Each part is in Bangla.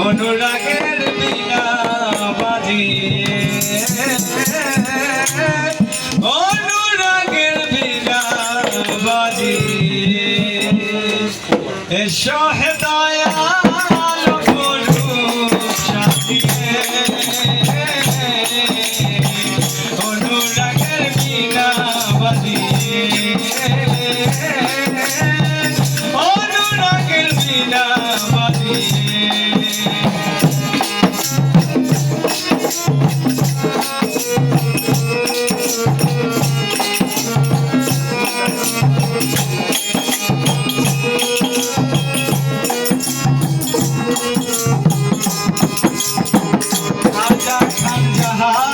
অনুরাগের বিনা বাজি অনুরাগের বিনা বাজি এসো হেদায়া Yeah. 哈。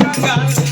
I got